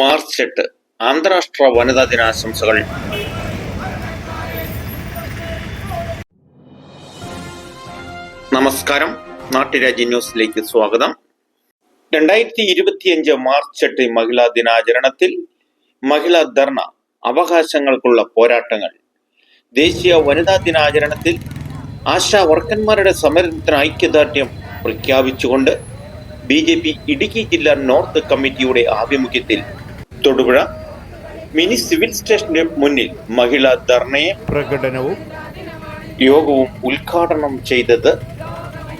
March എട്ട്. അന്താരാഷ്ട്ര വനിതാ ദിനാശംസകൾ. നമസ്കാരം. നാട്ടുരാജ്യ ന്യൂസിലേക്ക് സ്വാഗതം. രണ്ടായിരത്തി ഇരുപത്തിയഞ്ച് മാർച്ച് എട്ട് മഹിളാ ദിനാചരണത്തിൽ മഹിളാ ധർണ അവകാശങ്ങൾക്കുള്ള പോരാട്ടങ്ങൾ. ദേശീയ വനിതാ ദിനാചരണത്തിൽ ആശാ വർക്കന്മാരുടെ സമരത്തിന് ഐക്യദാർഢ്യം പ്രഖ്യാപിച്ചുകൊണ്ട് ബി ജെ പി ഇടുക്കി ജില്ലാ നോർത്ത് കമ്മിറ്റിയുടെ ആഭിമുഖ്യത്തിൽ തൊടുപുഴ മിനി സിവിൽ സ്റ്റേഷന്റെ മുന്നിൽ മഹിളാ ധർണയെ പ്രകടനവും യോഗവും ഉദ്ഘാടനം ചെയ്തത്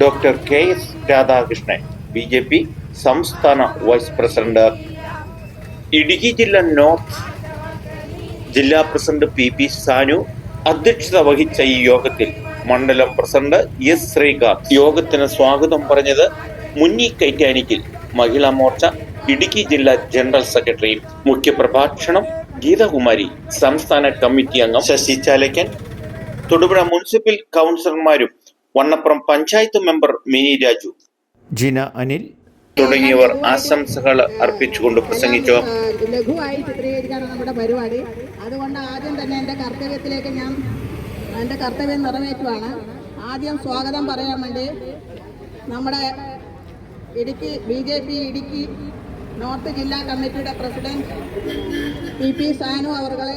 doctor K S Radhakrishnan. B J P സംസ്ഥാന വൈസ് പ്രസിഡന്റ്. ഇടുക്കി ജില്ല നോർത്ത് ജില്ലാ പ്രസിഡന്റ് പി പി സാനു അധ്യക്ഷത വഹിച്ച ഈ യോഗത്തിൽ മണ്ഡലം പ്രസിഡന്റ് എസ് ശ്രീകാന്ത് യോഗത്തിന് സ്വാഗതം പറഞ്ഞത് മുന്നി കൈറ്റാനിക്കിൽ മഹിളാ മോർച്ച ഇടുക്കി ജില്ലാ ജനറൽ സെക്രട്ടറി മുഖ്യപ്രഭാഷണം ഗീതകുമാരി സംസ്ഥാന കമ്മിറ്റി അംഗം ശശി ചാലയ്ക്കൻ തൊടുപുഴ മുനിസിപ്പൽ കൗൺസിലർമാരും വണ്ണപ്പുറം പഞ്ചായത്ത് മെമ്പർ മിനി രാജു. ജിന അനിൽ. തുടങ്ങിയവർ ആശംസകൾ അർപ്പിച്ചുകൊണ്ട് പ്രസംഗിച്ചു. ലഘുവായി ചിത്രീകരിക്കാനാണ് നമ്മുടെ പരിപാടി. അതുകൊണ്ട് ആദ്യം തന്നെ എന്റെ കർത്തവ്യത്തിലേക്ക് ഞാൻ എന്റെ കർത്തവ്യം നിറവേറ്റുവാണ്. ആദ്യം സ്വാഗതം പറയാൻ വേണ്ടി നമ്മുടെ Idukki B J P Idukki north ജില്ലാ കമ്മിറ്റിയുടെ president P P Sanu അവർകളെ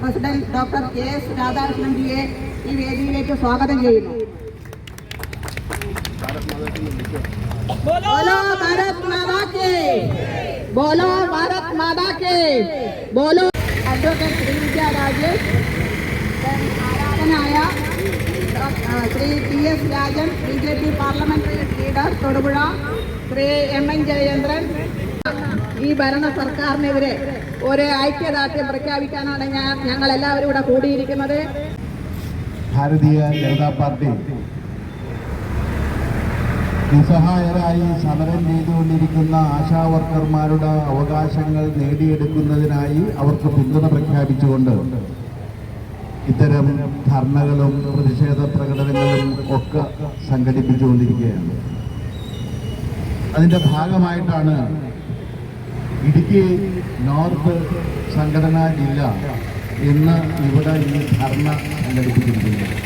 president doctor K S Radhakrishnan ജിയെ ഈ വേദിയിലേക്ക് സ്വാഗതം ചെയ്യുന്നു बोलो भारत माता के बोलो भारत माता के बोलो അഡ്വക്കേറ്റ് ശ്രീവിദ്യ രാജേഷ് ആരാധനായ ആ, Shri T S Rajan B J P parliamentary leader Thodupuzha Shri M N Jayachandran. ഈ ഭരണ സർക്കാരിനെതിരെ ഒരു ഐക്യദാർഢ്യം പ്രഖ്യാപിക്കാനാണ് ഞാൻ ഞങ്ങൾ എല്ലാവരും ഇവിടെ കൂടിയിരിക്കുന്നത്. ഭാരതീയ ജനതാ പാർട്ടി നിസ്സഹായരായി സമരം ചെയ്തുകൊണ്ടിരിക്കുന്ന ആശാ വർക്കർമാരുടെ അവകാശങ്ങൾ നേടിയെടുക്കുന്നതിനായി അവർക്ക് പിന്തുണ പ്രഖ്യാപിച്ചുകൊണ്ട് ഇത്തരം ധർണകളും പ്രതിഷേധ പ്രകടനങ്ങളും ഒക്കെ സംഘടിപ്പിച്ചുകൊണ്ടിരിക്കുകയാണ്. അതിന്റെ ഭാഗമായിട്ടാണ് ഇടുക്കി നോർത്ത് സംഘടനാ ജില്ല ഇന്ന് ഇവിടെ ഈ ധർണ സംഘടിപ്പിച്ചിരിക്കുന്നത്.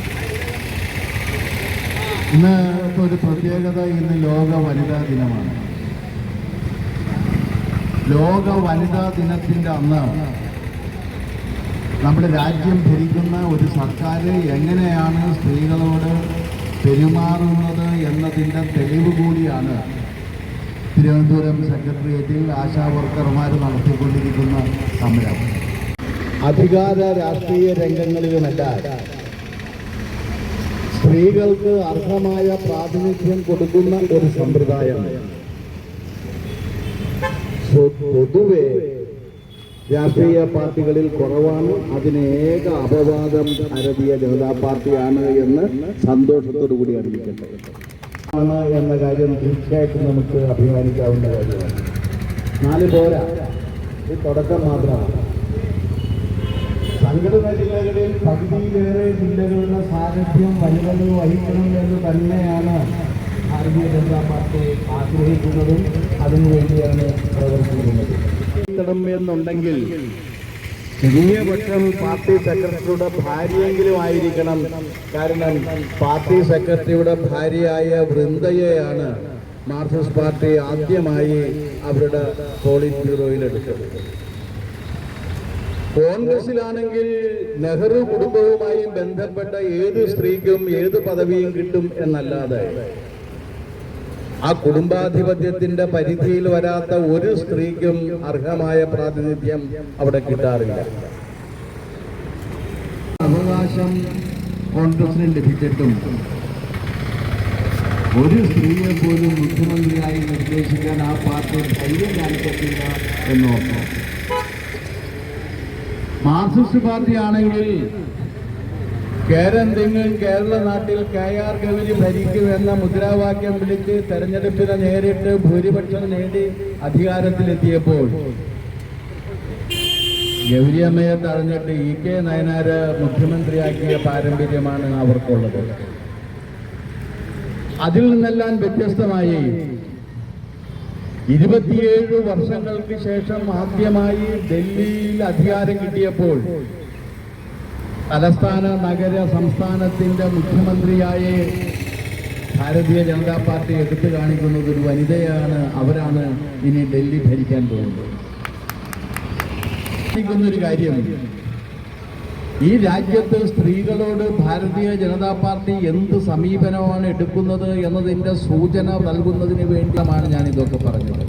ഇന്ന് ഒരു പ്രത്യേകത ഇന്ന് ലോക വനിതാ ദിനമാണ്. ലോക വനിതാ ദിനത്തിന്റെ അന്ന് നമ്മുടെ രാജ്യം ഭരിക്കുന്ന ഒരു സർക്കാർ എങ്ങനെയാണ് സ്ത്രീകളോട് പെരുമാറുന്നത് എന്നതിന്റെ തെളിവ് കൂടിയാണ് തിരുവനന്തപുരം സെക്രട്ടേറിയറ്റിൽ ആശാ വർക്കർമാർ നടത്തിക്കൊണ്ടിരിക്കുന്ന സമരം. അധികാര രാഷ്ട്രീയ രംഗങ്ങളിലുമെല്ലാം സ്ത്രീകൾക്ക് അർഹമായ പ്രാതിനിധ്യം കൊടുക്കുന്ന ഒരു സമ്പ്രദായം. സ്വ- പൊതുവെ രാഷ്ട്രീയ പാർട്ടികളിൽ കുറവാണ്. അതിന് ഏക അപവാദം ഭാരതീയ ജനതാ പാർട്ടിയാണ് എന്ന് സന്തോഷത്തോടു കൂടി അറിയിക്കട്ടെ. ആണ് എന്ന കാര്യം തീർച്ചയായിട്ടും നമുക്ക് അഭിമാനിക്കാവുന്ന കാര്യമാണ്. നാല് പോരാ. ഇത് തുടക്കം മാത്രമാണ്. സംഘടന ജില്ലകളിൽ പകുതിയിലേറെ ജില്ലകളുടെ സാന്നിധ്യം വനിതകൾ വഹിക്കണം എന്ന് തന്നെയാണ് ഭാരതീയ ജനതാ പാർട്ടി ആഗ്രഹിക്കുന്നതും അതിനുവേണ്ടിയാണ് പ്രവർത്തിക്കുന്നത്. എത്തണം എന്നുണ്ടെങ്കിൽ ചെറിയ പക്ഷം പാർട്ടി സെക്രട്ടറിയുടെ ഭാര്യയെങ്കിലും ആയിരിക്കണം. കാരണം പാർട്ടി സെക്രട്ടറിയുടെ ഭാര്യയായ വൃന്ദയെയാണ് മാർക്സിസ്റ്റ് പാർട്ടി ആദ്യമായി അവരുടെ പോളിറ്റ് എടുത്തത് കോൺഗ്രസിലാണെങ്കിൽ നെഹ്റു കുടുംബവുമായി ബന്ധപ്പെട്ട ഏത് സ്ത്രീക്കും ഏത് പദവിയും കിട്ടും എന്നല്ലാതെ ആ കുടുംബാധിപത്യത്തിന്റെ പരിധിയിൽ വരാത്ത ഒരു സ്ത്രീക്കും അർഹമായ പ്രാതിനിധ്യം അവിടെ കിട്ടാറില്ല. അവകാശം കോൺഗ്രസിന് ലഭിച്ചിട്ടും ഒരു സ്ത്രീയെ പോലും മുഖ്യമന്ത്രിയായി നിർദ്ദേശിക്കാൻ ആ പാർട്ടി ധൈര്യം കാണിക്കത്തില്ല എന്നോർക്കാം. മാർക്സിസ്റ്റ് പാർട്ടിയാണെങ്കിൽ കേരളെന്തെങ്കിലും കേരള നാട്ടിൽ കെ ആർ ഗൗരി ഭരിക്കുമെന്ന മുദ്രാവാക്യം വിളിച്ച് തെരഞ്ഞെടുപ്പിനെ നേരിട്ട് ഭൂരിപക്ഷം നേടി അധികാരത്തിലെത്തിയപ്പോൾ ഗൗരിയമ്മയെ തഴഞ്ഞിട്ട് ഇ കെ നയനാര് മുഖ്യമന്ത്രിയാക്കിയ പാരമ്പര്യമാണ് അവർക്കുള്ളത്. അതിൽ നിന്നെല്ലാം വ്യത്യസ്തമായി ഇരുപത്തിയേഴ് വർഷങ്ങൾക്ക് ശേഷം ആദ്യമായി ഡൽഹിയിൽ അധികാരം കിട്ടിയപ്പോൾ തലസ്ഥാന നഗര സംസ്ഥാനത്തിന്റെ മുഖ്യമന്ത്രിയായി ഭാരതീയ ജനതാ പാർട്ടി എടുത്തു കാണിക്കുന്നത് ഒരു വനിതയാണ്. അവരാണ് ഇനി ഡൽഹി ഭരിക്കാൻ പോകുന്നത്. ഒരു കാര്യം. ഈ രാജ്യത്ത് സ്ത്രീകളോട് ഭാരതീയ ജനതാ പാർട്ടി എന്ത് സമീപനമാണ് എടുക്കുന്നത് എന്നതിന്റെ സൂചന നൽകുന്നതിന് വേണ്ടിയാണ് ഞാൻ ഇതൊക്കെ പറഞ്ഞത്.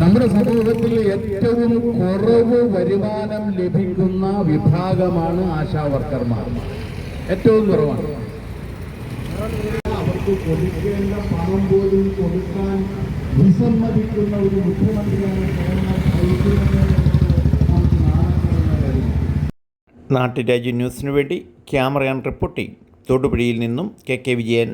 നമ്മുടെ സമൂഹത്തിൽ ഏറ്റവും കുറവ് വരുമാനം ലഭിക്കുന്ന വിഭാഗമാണ് ആശാ വർക്കർമാർ. ഏറ്റവും കുറവാണ്. അവർക്ക് കൊടുക്കേണ്ട പണം പോലും കൊടുക്കാൻ വിസമ്മതിക്കുന്ന ഒരു മുഖ്യമന്ത്രിയാണ് നാട്ടുരാജ്യ ന്യൂസിനു വേണ്ടി ക്യാമറയാൻ ആൻഡ് റിപ്പോർട്ടിംഗ്. തൊടുപുഴയിൽ നിന്നും കെ കെ വിജയൻ